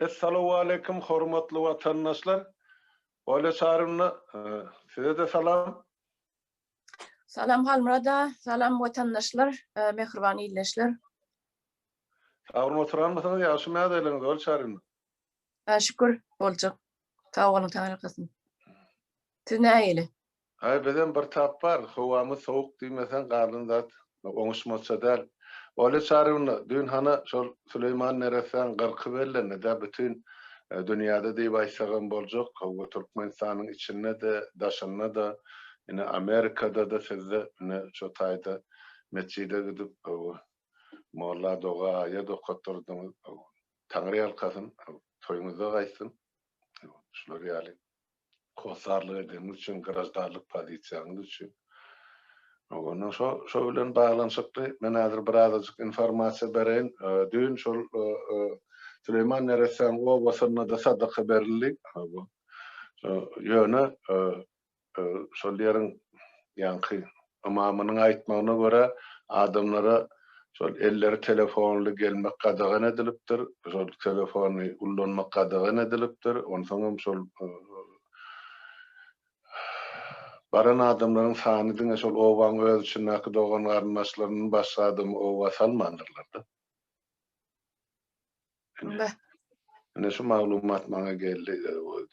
Assalamu alaykum hormatly watandaşlar. Ola sarımla e, size de salam. Salam halmurada, salam vatandaşlar, e, mehribani illeşler. Sağırma oturan mısınız? Yaşım ya da Ol öyle çağırın. E, şükür, olacak. Sağ olun, tanrı kızım. Siz ne eyle? Ay, beden bir tap var. Huvamı soğuk düğmesen karnın zat. Onuşmasa der. Ola çarıvna dün hana şol Süleyman Neresan 40 bellene de bütün e, dünyada diýip aýsagam boljak, Howga Türkmenistanyň içinde de, daşyna da, ine Amerikada da sizde ine Çotay'da, taýda meçide gidip Molla doğa ya da koturdum. Tangri halkasın, toyunuza gaysın. Şular yali. Kosarlığı edin, üçün, garaçdarlık pozisyonu üçün. Ogondan şo şo bilen baglanşykly men hazır birazcık informasiýa beren. E, dün şol e, e, Süleyman Neresen o wasanna da sadaqa berildi. Bu ýöne şol ýerin ýanky imamynyň aýtmagyna görä adamlara şol elleri telefonly gelmek qadağan edilipdir. Şol telefony ullanmak qadağan edilipdir. Ondan soň şol Baran adamların sani dine şol ovan öz için akı doğan karnaşlarının başladığım ova salmandırlardı. Ne şu maglumat bana geldi. E,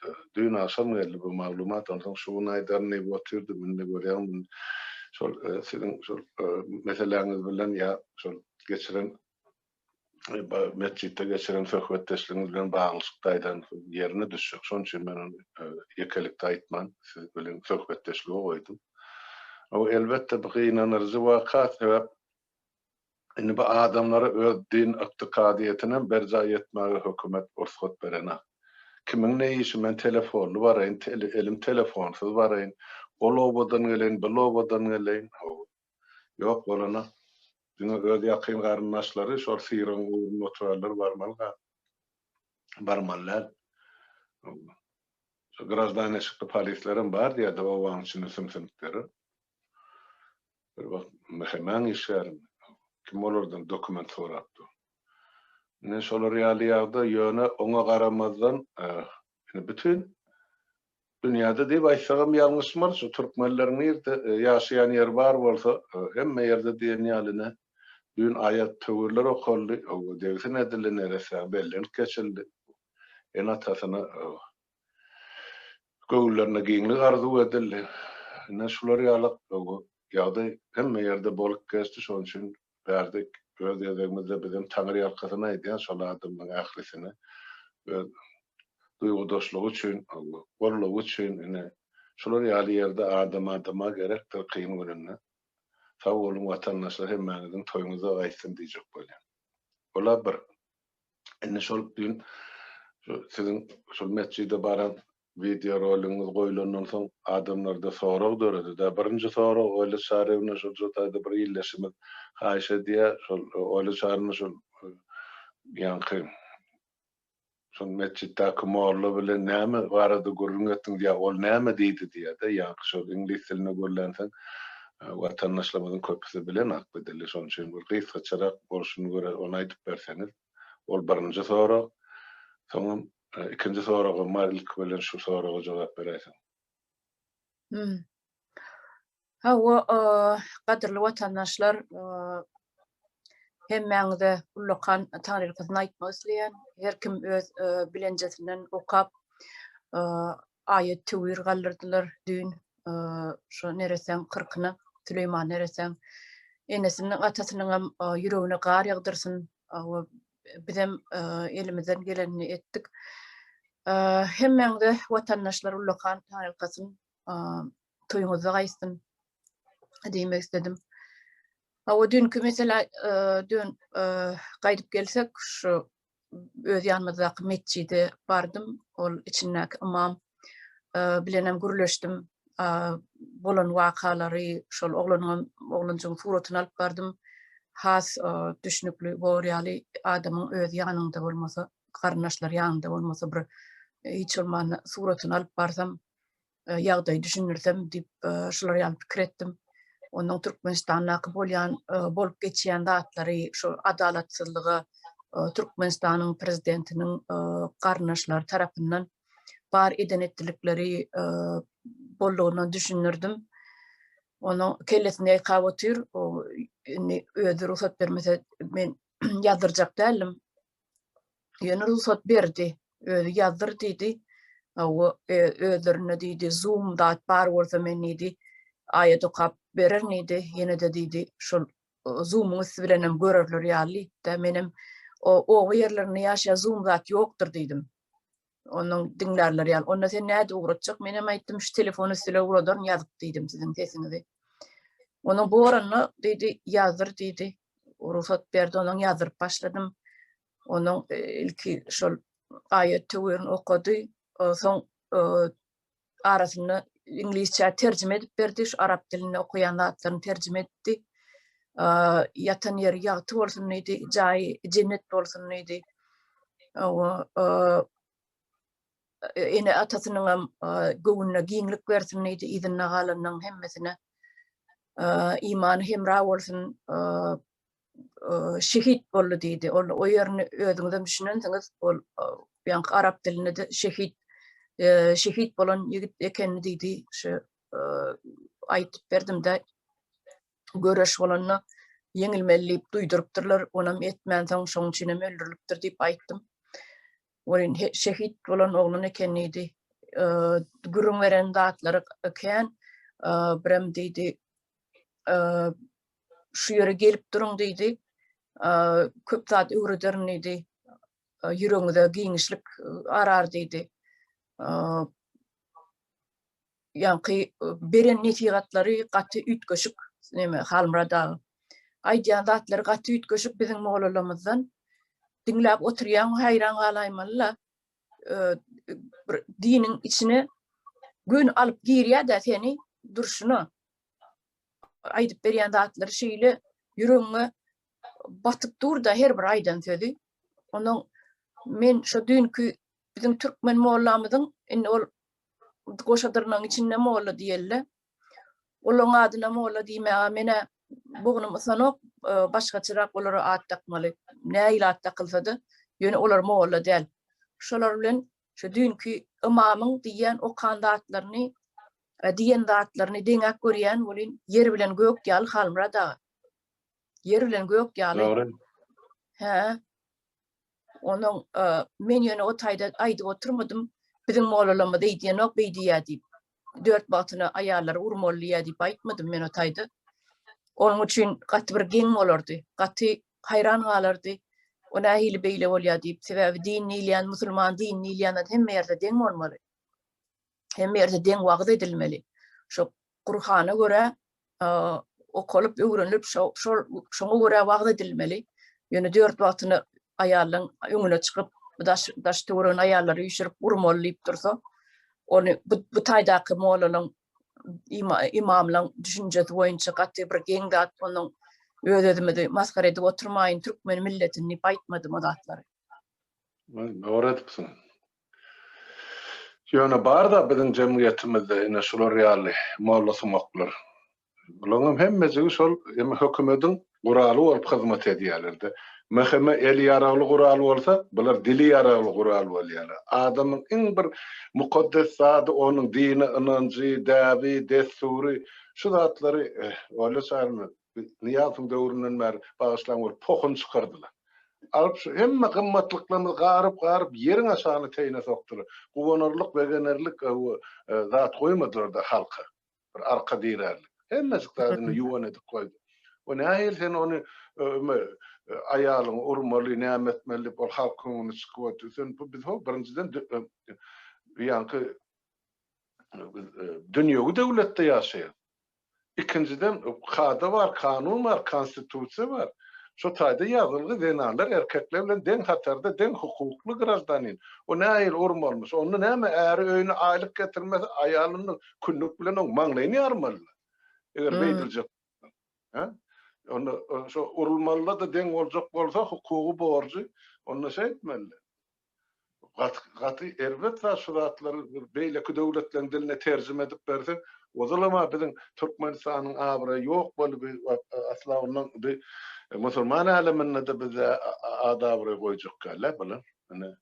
e, Dün akşam geldi bu maglumat. Ondan şu naydar ne batırdı. Ben de görüyorum. Şol, e, sizin şol, meseleğiniz bilen ya şol geçiren E, mescitte geçiren söhbetdeşliğimiz bilen bağlışıkdaydan yerine düşecek. Şoň üçin men onu e, ýekelikde aýtman, siz bilen söhbetdeşliğe goýdum. O elbette bir inanırcı vakat sebep Indi bu adamlara öz din iktikadiyetine berza yetmäge hökümet orsat berene. Kimin ne işi men telefonlu varayın, tele, elim telefonsuz barayn, o lobadan gelen, bu lobadan gelen, yok olana. Dünya öz yakın garınlaşları, şol sirin uğruna oturarlar barmalyga. Barmalar. Şu grazdan eşikli polislerin bar diye de o wagtçyny symsyntdyry. Bir bak, mehemen işlerim. Kim olardan dokument sorapdy. Ne şol realiyada ýöne oňa garamazdan e, bütün dünyada diýip aýsagam ýalňyşmar şu türkmenleriň ýerde e, ýaşaýan ýer bar bolsa, e, hemme ýerde dünýäline Dün ayat töwürler okoldu, o devsin edildi neresi, bellenip geçildi. En atasyna göwüllerine giyinlik arzu edildi. Ne şular ýalyk o yağda hemme ýerde bolup geçdi şoň üçin berdik. Göz evimizde bizim tanrı aýdýan şol adamyň adımın ahlisini. Duygu üçin, için, gorluğu için, şular yali yerde adım adıma gerek bir kıyım. Sağ olun vatandaşlar hemmenizin toyunuza aýsyn diýjek bolýan. Ola bir. Indi şol dün sizin şol mescide baran video rolüňiz goýulandan soň adamlarda sorag döredi. Da birinji sorag öýle şaryna şol jotaýda bir ýyllaşymy haýşa diýe şol öýle şaryna şol ýanky şol mescitdäki morlu bilen näme barada gurrun etdiň diýe, ol näme diýdi diýe de ýanky şol ingliz diline gurlansaň vatandaşlarımızın köpüsü bilen hak bedeli. Şoň üçin bir gysgaçarak bolşuny görä onu aýdyp berseniz, ol birinji sora, soňam e, ikinji soraga marilik bilen şu soraga jogap Hmm. Ha o gaderli vatandaşlar hem mäňde ullukan taňyrkyny aýtmak isleýän, her kim öz e, bilenjesinden okap e, ayet tüwür gallardylar dün şu neresen 40 Süleyman neresen enesinin atasının yüreğine gar yağdırsın we bizim e, elimizden gelenini etdik. E, Hemmeň de watandaşlar Ullakan tarykasyn toyuňyza gaýsyn diýmek istedim. Hawa dünkü mesela e, dün gaýdyp gelsek şu öz ýanymyzdaky mescidi bardım. Ol içindäki imam bilenem gürleşdim. bolan wakalary şol oglanyň oglanjyň suratyny alyp bardym. Has e, düşnükli goýraly adamyň öz ýanynda bolmasa, garnaşlar ýanynda bolmasa bir e, hiç olmasa suratyny alyp barsam, e, ýagdaý düşünürsem dip şular ýaly pikir etdim. Ondan bolýan bolup geçýän datlary, şu adalatsyzlygy Türkmenistanyň prezidentiniň garnaşlar tarapyndan bar edenetlikleri bolluğunu düşünürdüm. Onu kellesine kab otur, o ni özü ruhsat bermese men yazdıracak değilim. Yönü ruhsat berdi, özü yazdır dedi. O özlerine dedi, Zoom da bar olsa men dedi, aya okap berer neydi, yine de dedi, şol Zoom'u sibilenem görürler yali, da menem o, o yerlerine yaşa Zoom zat yoktur dedim. onun dinlerler yani onda sen näde uğratacak menem aýtdym şu telefonu sile uğradan ýazyp diýdim sizin sesinizi Onun bu orana dedi yazır dedi. Ruhsat berdi onun yazır başladım. Onun e, ilki şol ayet tüyürün okudu. O, son e, arasını İngilizce tercüme edip berdi. Şu Arap dilini okuyan adlarını tercüme etti. E, yatan yeri yatı olsun neydi. Cayi cennet olsun neydi. O, e, E, ene atasynyň e, göwnüne giňlik bersin neydi izin nagalynyň hemmesine e, iman hemra bolsun şehit boldy diýdi. Ol o ýerini özüňizde düşünensiňiz ol ýa arap dilinde de şehit şehit bolan ýigit ekenini diýdi. Şu aýtyp berdim de göreş bolanyny ýeňilmelip duýdurupdyrlar. Onam etmän soň şoň üçin öldürilipdir diýip aýtdym. Oýun şehit bolan oğlunu eken idi. Gürün veren daatlary eken birem dedi şu ýere gelip duruň dedi. Köp zat öwrederin dedi. Ýüreňde giňişlik arar dedi. Ýanky beren netigatlary gaty ütköşük näme halmrada. Aýdýan datlary gaty ütköşük biziň moğlulamyzdan dinläp oturýan haýran galaýmalla diniň içine gün alıp giriya da seni durşunu aýdyp berýän datlar şeýle ýüreğini batyp dur da her bir aýdan sözi. Onuň men şu dünkü bizim türkmen mollamyzyň indi ol goşadyrnyň içinde molla diýerler. Olaň adyna molla diýme mena bugunu sanok e, başgaçyrak olara atdakmaly. Näil atdakylsady, ýöne olar molla däl. Şolar bilen şu dünkü imamyň diýen o kandaatlaryny e, diýen datlaryny deňek görýän bolin yer bilen gök ýaly halmra da. Yer bilen gök ýaly. Hä. Onuň e, men ýöne o taýda aýdyp oturmadym. Biziň mollalama diýdiňok beýdiýä diýip dört batyna ayarlar urmallyýa diýip aýtmadım men o taýda. Onun üçin gaty bir geň bolardy. Gaty hayran galardy. Ona hili beýle bolýar diýip, sebäbi din ilýän, musulman din ilýän hem ýerde deň bolmaly. hem ýerde deň wagt edilmeli. Şo Qur'ana görä okolup öwrenilip şo şoňa görä wagt edilmeli. Ýöne dört wagtyny aýalyň öňüne çykyp daş daş töwren aýallary ýüşürip urmalyp dursa, onu bu, bu taýdaky molanyň ima, imamlan düşünjesi boýunça gatty bir geňde atmanın öýdedimedi, maskara edip oturmaýyn türkmen milletini baýtmady madatlar. Öwretipsin. Ýöne bar da biziň jemgyýetimizde ine şol reali mawlasy maklar. Bularň hemmesi şol hem hökümetiň guraly bolup hyzmat edýärler. Mehme el yaralı kural bolsa, bular dili yaralı kural bolýar. Adamyň iň bir mukaddes zady onun dini, inancı, davi, desturi, şu zatlary öyle eh, çağırmaz. Niyatyň döwründen mer bagyşlan bolup pohun çykardylar. Alıp şu hemme gymmatlyklaryny garyp garyp ýerin aşagyny teýine sokdylar. Guwanarlyk we generlik eh, eh, zat goýmadylar da halka. Bir arka diýerler. Hemme şükdadyny ýuwan edip goýdy. O nähil sen onu E, ayalyny urmaly, nämetmeli, bol halk köňüne çykyp ötüsen, bu biz hol birinciden e, ýanky e, dünýägi döwletde ýaşaýar. Ikinciden kada bar, kanun bar, konstitusiýa bar. Şu taýda ýazylgy zenalar erkekler bilen deň hatarda, deň hukukly grajdanin. O näýil urm. Onu näme äri öýüne aýlyk getirmesi aýalynyň künnük bilen oň maňlaýyny ýarmaly. Eger hmm. beýdiljek. Ha? Onu şu urulmalı da den olacak bolsa hukuku borcu onu şey etmeli. Gat gatı erbet ve suratları beyleki dövletlerin diline tercüme edip berse o zalama bizim Türkmenistan'ın abra yok bol bir asla ondan bir Müslüman aleminde de bize adabra koyacak gala bilen. Yani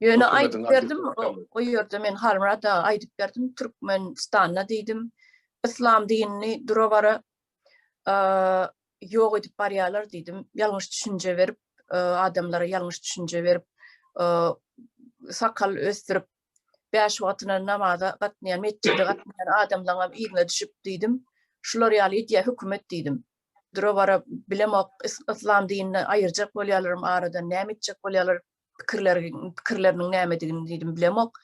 Yöne aydıp verdim, o yörde men harmara da aydıp verdim, Türkmenistan'a deydim, İslam dinini duravara yok edip baryalar dedim. Yalmış düşünce verip, adamlara yalmış düşünce verip, sakal östürüp, beş vatina namada gatnayan, meccede gatnayan adamlara iğne düşüp dedim. Şular yali ya hükümet dedim. Dura bara bilemok İslam dinini ayıracak bolýarlarym arada näme etjek bolýarlar pikirlerini pikirlerinin näme edigini dedim bilemok.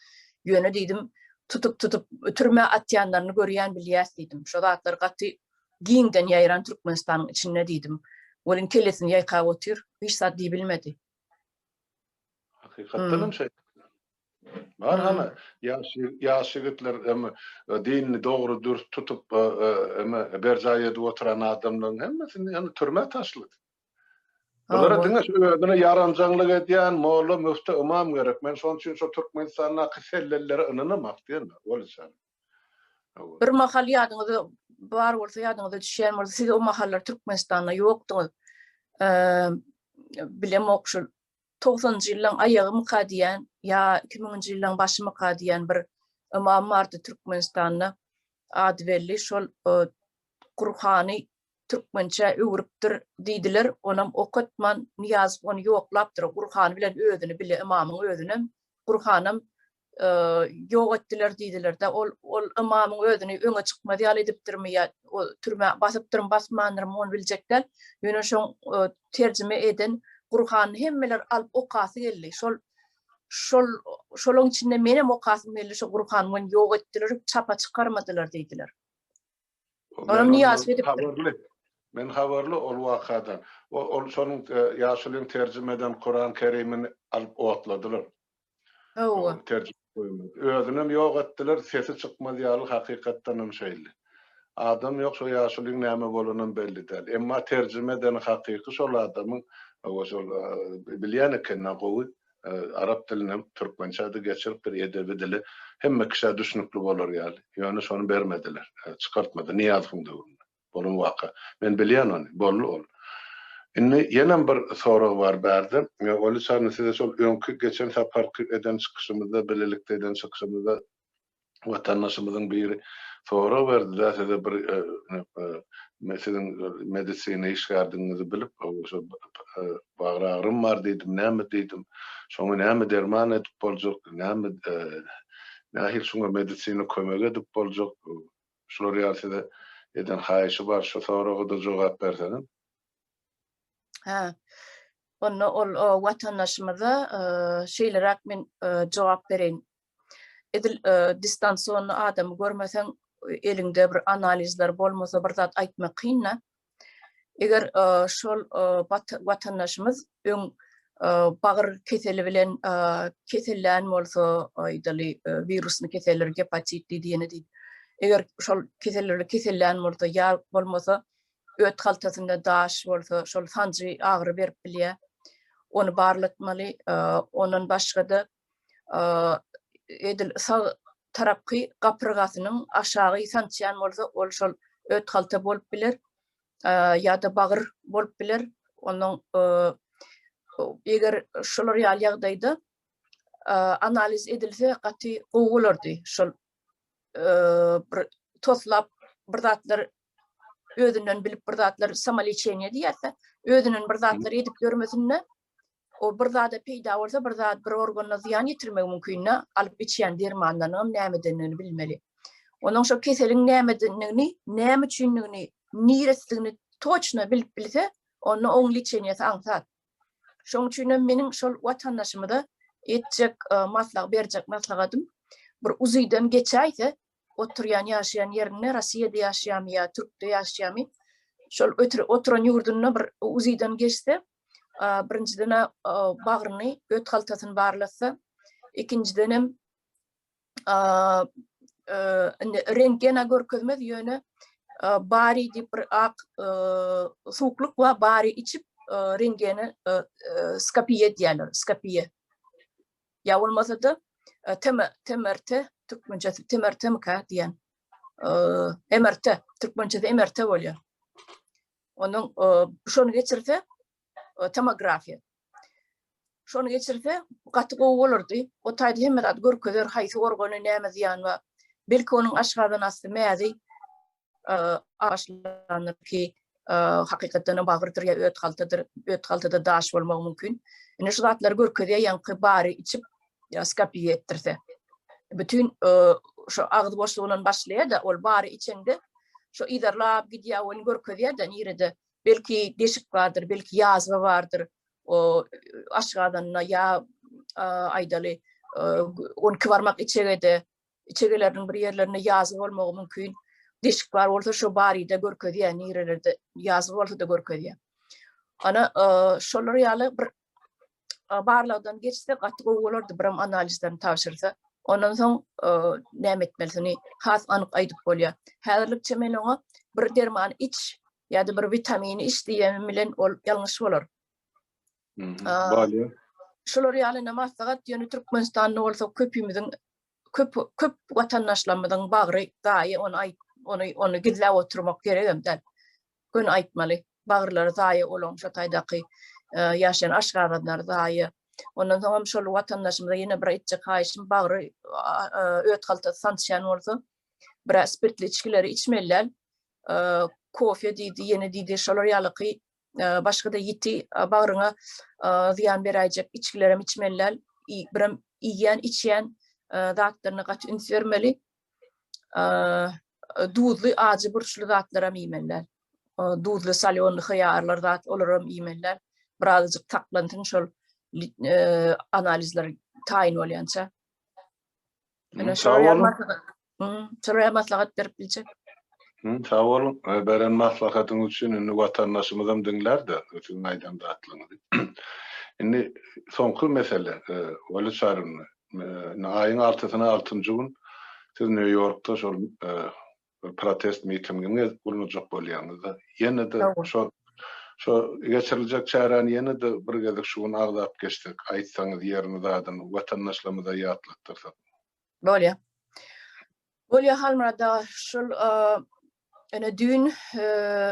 Ýöne dedim tutup tutup türme atýanlaryny görýän bilýäs dedim. Şo zatlar gaty giňden ýaýran Türkmenistanyň içinde diýdim. Onun kellesini ýaýka otur, hiç zat diýip bilmedi. Hakykatdan hmm. şey. Var hmm. hana ýaşy ýaşygitler hem e, dinini dogry dür tutup e, e, hem berjaýda oturan adamlaryň hemmesini ýa-ni türme taşlyk. Olara diňe öýüne yaramjanlyk edýän molla müfti imam gerek. Men şonuň üçin şu Türkmenistanyň kysellelleri ynynam akdyň, ol sen. Bir mahal ýadyňyzda bar bolsa ýadyňyzda düşýän bolsa siz o mahallar Türkmenistanda ýokdyňyz. Eee bilem okşul 90-njy ýyllaryň aýagymyka kadiyan ýa 2000-njy ýyllaryň başyma kadiyan bir imam bardy Türkmenistanda ad belli şol e, Qurhany Türkmençe öwrüpdir diýdiler. Onam okutman Niyaz onu ýoklapdyr. Qurhan bilen özüni bile imamyň özüni Qurhanam E, ýok etdiler diýdiler da ol ol imamyň özüni öňe çykma diýal edipdirmi ýa o türme basypdyrmy basmanyrmy onu biljekler. Ýöne şoň e, terjime eden Qur'an hemmeler alyp okasy geldi. Şol şol şolun içinde menem okasym geldi şo Gurhanyň ýok etdiler, çapa çykarmadylar diýdiler. Onu niýas edip Men habarlı ol wakadan. O ol şonuň e, ýaşylyň terjimeden Kur'an-Kerimini alyp otladylar. Owa. Özünem yok ettiler, sesi çıkmaz ýaly hakykatdan hem şeýli. Adam yok şu ýaşulyň näme bolunan belli däl. Emma terjime eden hakyky şol adamyň o şol e, bilýän eken gowy e, arap diline türkmençe de geçirip bir edebi dili hemme kişi düşünüklü bolar ýaly. Ýöne şonu bermediler, e, çıkartmadı. Niýaz gündä Bolun waka. Men bilýän onu, bollu ol. Inni ýene bir soru bar berdi. Ol şarny size şol öňkü geçen sapar eden çykyşymyzda, bilelikde eden çykyşymyzda watandaşymyzyň biri soru berdi. Da size bir e, e, meselin medisini işgardyňyzy bilip, şo e, ağrım var dedim, näme dedim. Şoňa näme derman edip boljak, näme nähil şoňa medisini kömek edip boljak. Şol ýaly eden haýyşy bar, şo sorawa da jogap bersenim. Ha. Onu ol o vatandaşımıza e, şeylerak men e, cevap berin. Edil e, distansiyonlu adamı görmesen elinde bir analizler bolmasa bir zat aýtmak kıyna. Eger e, şol e, vatandaşımız ön e, bagır keseli bilen kesellen bolsa aýdaly virusny keseller hepatit diýeni diýip. Eger şol keselleri kesellen bolsa ýa bolmasa öt haltasında daş bolsa şol sancı ağrı berip bilýär. Onu barlatmaly, e, onun başga da e, edil sağ tarapky gapyrgasynyň aşağı sancyan bolsa ol şol öt halta bolup biler. E, ya da bagır bolup biler. Onun eger şol real ýagdaýda analiz edilse gaty gowulurdy. Şol bir toslap bir zatlar özünden bilip bir zatlar samaliçeniye diýerse, özünün bir zatlar edip görmesinde o bir zada peýda bolsa bir zat bir organa ziýan ýetirmegi mümkin. Alyp içýän dermandan hem nämedenini bilmeli. Onuň şo keseliň nämedenini, näme üçinligini, niresligini toçna bilip bilse, onu oňly çenýeti aňsat. Şoň üçin meniň şol watandaşymyda etjek e, maslak berjek maslahatym bir uzuydan geçäýse, oturyan ýaşaýan ýerine Rossiýada yaşayan ýa Türkde yaşayan şol ötür oturan yurduna bir uzidan geçse birinçiden bağrını öt haltatın barlasa ikinciden hem rentgena görkezmez yönü e, bari dip ak e, suukluk va bari içip e, rentgeni skapiye diyalar skapiye. Ya olmasa da temer temerte Türkmençesi temerte mi ka diyen. Emerte, Türkmençesi emerte bolýar. Onun şonu geçirse tomografiya. Şonu geçirse gatty gowy bolardy. O taýda hem zat görkeler, haýsy organy näme ziýan we belki onun aşgadan asty mäzi aşlanır ki hakikaten bagyrdyr ya öt haltadyr, öt haltada daş bolmak mümkin. Ine şu zatlar görkeler ýanky bary içip skapi etdirse. bütün şu ağız boşluğundan başlaya da ol bari içinde şu idarlap gidiya ol görkeziyeden nirede belki deşik vardır belki yazma vardır o aşağıdan ya aydalı on kıvarmak içeride içerilerin bir yerlerine yazı olmağı mümkün. Deşik var olsa şu bari de görkediye, nirelerde yazı olsa da görkediye. Ana şolları yalı bir barlardan geçse gatık oğulurdu bir analizlerini tavşırsa. Ondan soň näme etmelisini has anyk aýdyp bolýar. Häzirlikçe men oňa bir derman iç ýa-da bir vitamin iç diýen bilen ol ýalňyş bolar. Mhm, Bali. Şolary ýaly namazdagat ýöne Türkmenistanyň bolsa köpümüziň köp köp watandaşlarymyzyň bagry daýy onu aýt onu onu gizläp oturmak gerek hem Gün aýtmaly. Bagyrlary daýy olan şo taýdaky ýaşaýan aşgaratlar Ondan sonra şol vatandaşımıza yine bir iççi kayışım bağrı öt halta sançyan oldu. Bir spirtli içkileri içmeliler. Kofe dedi, yeni dedi, şolar yalıqı e, başka da yiti e, bağrına e, ziyan berajak içkilerim içmeliler. Birim iyen, içyen zatlarına gat üns vermeli. Duzlu, acı burçlu zatlara miymeller. Duzlu salyonlu hıyarlar zat olaram miymeller. Birazcık taklantin şol e, analizler tayin bolýança. Ene hmm, şol maslahat hmm, berip biljek. Sağ olun. Beren maslahatın için ünlü vatandaşımızım dinler de. Ötün aydan da atlığını. Indi sonku mesele. E, Vali çarın. E, Ayın altısına altıncı gün. Siz New York'ta şol e, protest mitingini bulunacak bolýanyňyzda, ýene-de şol Şo geçirilecek çäräni ýene de bir gezek şugun agdap geçdik. Aýtsaňyz ýerini zadyn watandaşlamyda ýatlatdyrsak. Bolýa. Bolýa halmada şol e, ene dün e,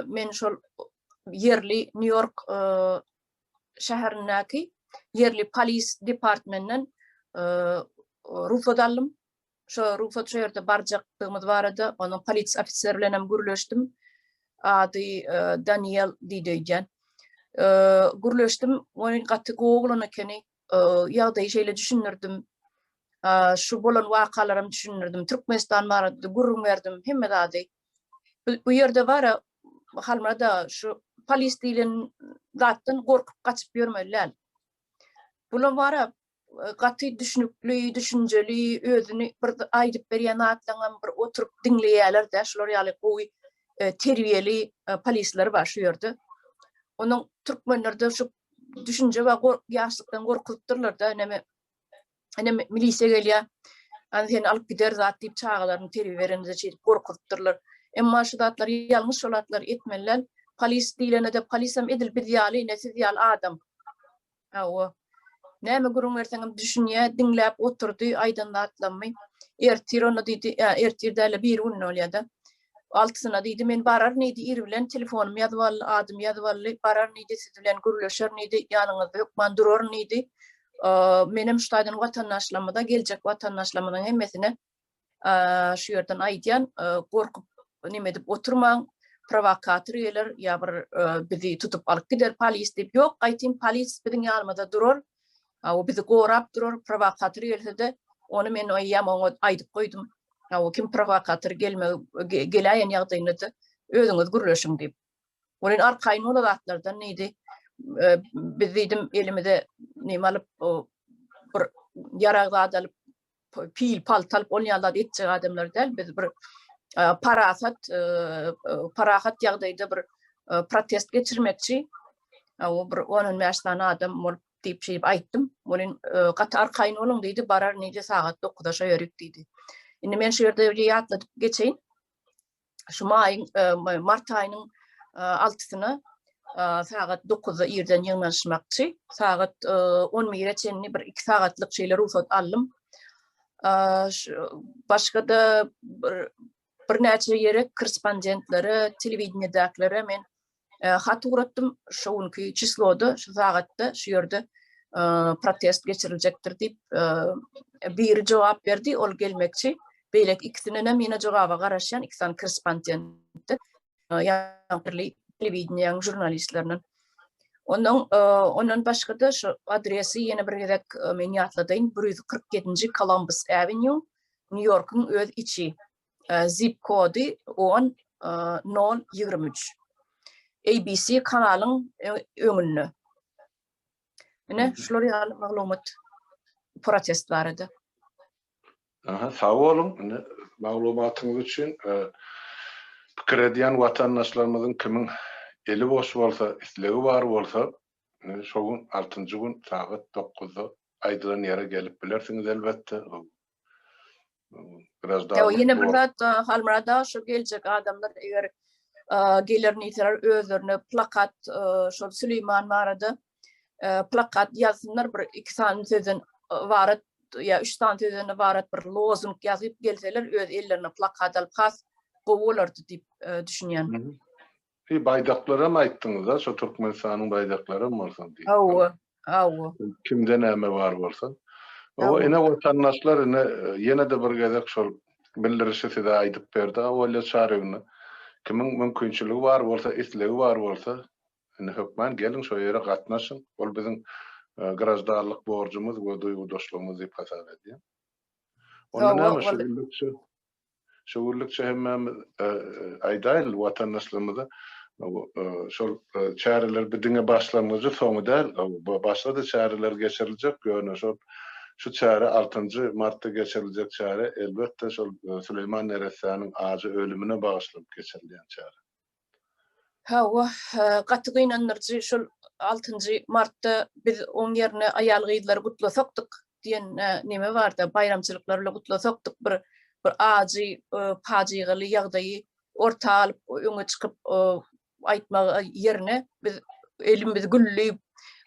men şol yerli New York e, şäherindäki yerli polis departmeninden rufat aldım. Şo rufat şeýerde barjak dymyz barada, onuň polis ofisiýerlerine hem gürleşdim. ady e, Daniel diýdiýen. E, Gurleşdim, onu gaty goglany keni e, ýagdaý şeýle düşünürdim. Şu bolan wakalarym düşünürdim. Türkmenistan barady gurrun berdim, hemme dady. Bu ýerde bara halmada şu Palestilin zatdan gorkup gaçyp ýörmeler. Bulan bara gaty düşünükli, düşünjeli, özüni bir aýdyp berýän atlaňam bir oturup dinleýärler-de, şolar ýaly gowy E, terbiyeli e, polisler başlıyordu. Onun Türkmenlerde şu düşünce ve yaşlıktan korkulupdurlar da näme näme milise gelýär. An sen alyp gider zat diýip çağalaryny terbiye berenize çetip korkulupdurlar. Emma şu zatlar ýalňyş olatlar etmeler. Polis diýlene de polisam edil bir ýaly nesiz ýaly adam. Awa näme gürüň berseňem düşünýä, dinläp oturdy, aýdan atlanmy. Ertir onu diýdi, e, ertir bir gün olýady. altysyna diýdi men barar neydi ir bilen telefonum ýazwaly adym ýazwaly barar neydi siz bilen gürleşer neydi ýanyňyzda ýokman durar neydi menem ştaýdan watandaşlamada geljek watandaşlamadan hemmesine şu ýerden aýdýan gorkup näme dip oturmaň provokator ýerler ýa bir bizi tutup alyp gider polis diýip, ýok gaýtym polis biziň ýanymyzda durar. O bizi gorap durar provokator ýerlerde onu men oýýam onu aýdyp goýdum. o kim provokator gelme gelaýan ýagdaýyny da özüňiz gürleşiň diýip. Onuň arkaýyn bolan atlardan neydi? Biz diýdim elimizde näme alyp bir ýaragda alyp pil pal talp olýanlar etjek adamlar däl biz bir parasat parahat ýagdaýda bir protest geçirmekçi o bir onun mäşdana adam bolup diýip şeýip aýtdym. Onuň gatar kaýyn olun diýdi, barar näje sagat 9-da ýörük diýdi. Indi men şu ýerde ýatladyp geçeýin. Şu maýyň e, mart aýynyň e, 6-syny e, sagat 9-da ýerden ýygnanşmakçy. Sagat 10 mire çenni bir 2 sagatlyk şeýle ruhsat aldym. Başga da bir näçe ýere korrespondentlere, telewideniyadaklary men hat uğratdım şounki çisloda, şu zagatda, şu ýerde protest geçirilecekdir diýip bir jogap berdi, ol gelmekçi. Beýlek ikisine hem ýene jogaba garaşýan, ikisini korrespondentdi. Ýa-ni televideniýäň jurnalistlerinden. Ondan e, onun başga da şu adresi ýene bir gezek e, men ýatladyň 147-nji Columbus Avenue, New York'un öz içi. E, zip kodi 10 023. ABC kanalın öňünde. Mine mhm. şular ýaly maglumat protestlary Aha, sağ olun. Maglumatınız için e, pikir ediyen vatandaşlarımızın kimin eli boş bolsa, islegi bar bolsa, şogun 6. gün saat 9-da aýdylan ýere gelip bilersiňiz elbetde. Biraz daha. Ýa ýene bir zat halmada şu geljek adamlar eger e, gelirini ýetirer özlerine plakat e, şu Süleyman barada e, plakat yazsınlar bir iki tane sözün e, varat ya 3 tane tözen ibarat bir lozung yazıp gelseler öz ellerine plakat alıp kas gowolardı dip e, düşünýän. Fi baydaklara mı aýtdyňyz da, Şu Türkmenistanyň baydaklara mı bolsa diýip. Awa, awa. Kimde näme bar bolsa. O ene watandaşlar ene e, ýene de bir gezek şol bildirişi de aýdyp berdi. Awalya çarewini kimin mümkinçiligi bar bolsa, islegi bar bolsa, ene hökmen gelin şo ýere gatnaşyn. Ol biziň grazdarlyk borcumuz we duýgudaşlygymyz diýip hasap edýär. Onda näme? Şugullikçe şugullikçe hemmem aýdaýl watandaşlymyzy e, şol e, çäreler bidiňe başlanmajy soňu däl, başlady çäreler geçiriljek ýöne şol şu çäre 6-njy martda geçiriljek çäre elbetde şol e, Süleyman Neresanyň ajy ölümüne bagyşlap geçirilýän çäre. Ha, wa gatgy inanyrjy şol 6-njy martda biz on ýerine aýal gyýdlary gutlasakdyk diýen e, näme barda bayramçylyklar bilen gutlasakdyk bir bir ajy, e, pajigaly ýagdaýy ortalyp öňe çykyp e, aýtmak ýerine biz elimiz güllüp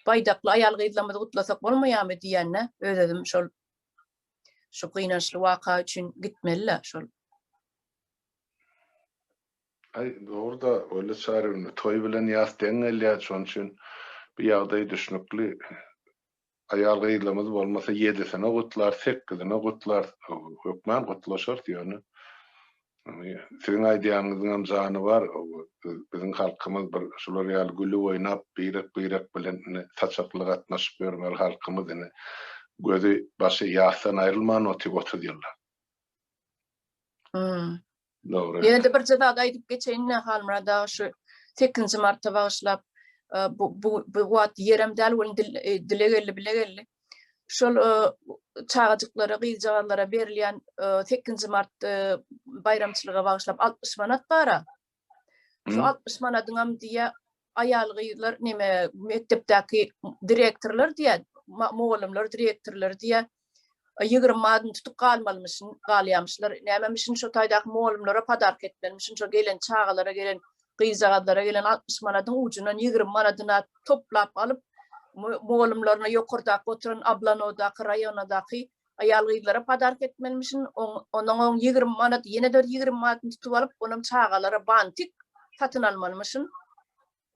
baýdakly aýal gyýdlamyzy gutlasak bolmaýarmy diýenne özedim şol şu gynançly waka üçin gitmeliler şol. Ay doğru da öyle çağırıyorum. Toy bilen yaz dengel ya çoğun için bir ýagdaý düşnükli ayal gıylamız bolmasa yedisine gutlar, sekkizine gutlar, hükmen gutlaşar diýeni. Sizin aýdýanyzyň amzany bar. Biziň halkymyz bir şular ýaly gülü oýnap, beýrek-beýrek bilen saçaklyk atnaşyp ýörmeli halkymyz ene. Gözü başı ýasdan aýrylman otyp otur Hmm. Doğru. Ýene de bir jada aýdyp geçeýin halmyra da şu 8-nji martda bagyşlap bu bu wat yeremdal welin e, dile gelli bile gelli. Şol çağacıklara, gyýjaganlara berilýän 8 mart e, bayramçylyga bagyşlap 60 manat bara. Şu hmm. 60 manatyň am diýe aýalgylar näme mektepdäki direktorlar diýe, mugallimler direktorlar diýe 20 madyn tutup galmalmışyn, galýamşylar. Nämemişin şu taýdaky mogulamlara padark etmelmişin, şu gelen çağalara gelen gyzagadlara gelen 60 manatyň ucundan 20 manatyna toplap alyp moğulumlarına yokurdak oturan ablanodaki raýonadaky ayal gyzlara padark etmelmişin. Onuň on 20 manat ýene 4 20 manat tutup alyp onuň çağalara bantik satyn almalmışın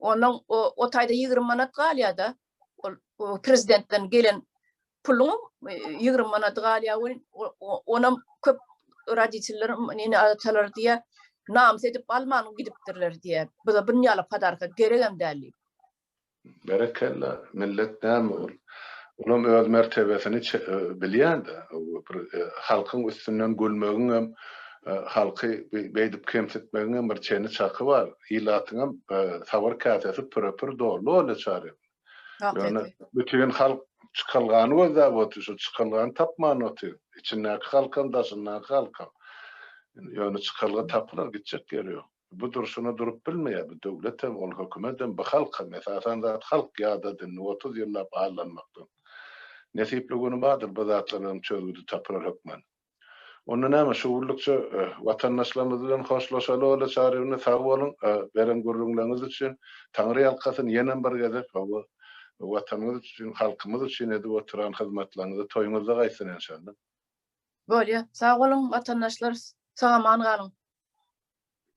Onuň o, o taýda 20 manat galiyada o, prezidentden gelen pulun 20 e, manat galiya ona köp raditillerin nene atalar diýe nam sedip alman gidipdirler diye. Bu da dünýälik padarka geregem däli. Berekella millet näme Ulam öz mertebesini bilýän de, e, halkyň üstünden gülmegiň hem e, halky beýdip kemsitmegiň bir çeni çaky bar. Ilatyň hem sabar käsesi pürepür dolu ola çary. Yani bütün halk çıkalganı gözä botu, şu çıkalgan tapman otu. İçinden halkam daşından halkam. Yani çıkalga tapılar gitjek geri yok. Bu duruşuna durup bilmeýär. Bu döwlet hem ol hökümet hem bu halka mesasan zat halk ýadadyň 30 ýyllap ağlanmakdan. Nesipli günü badyr bu zatlaryň çözgüdi tapılar hökmen. Onda näme şu ullukça watandaşlarymyz bilen hoşlaşaly ola çaryny sag bolun, beren gurrunlaryňyz üçin Taňry ýalkasyny ýene bir gezek hawa watanymyz üçin, halkymyz üçin edip oturan hyzmatlaryňyzy toýuňyzda gaýsyn inşallah. Böyle sağ olun vatandaşlar, Salamandre à long.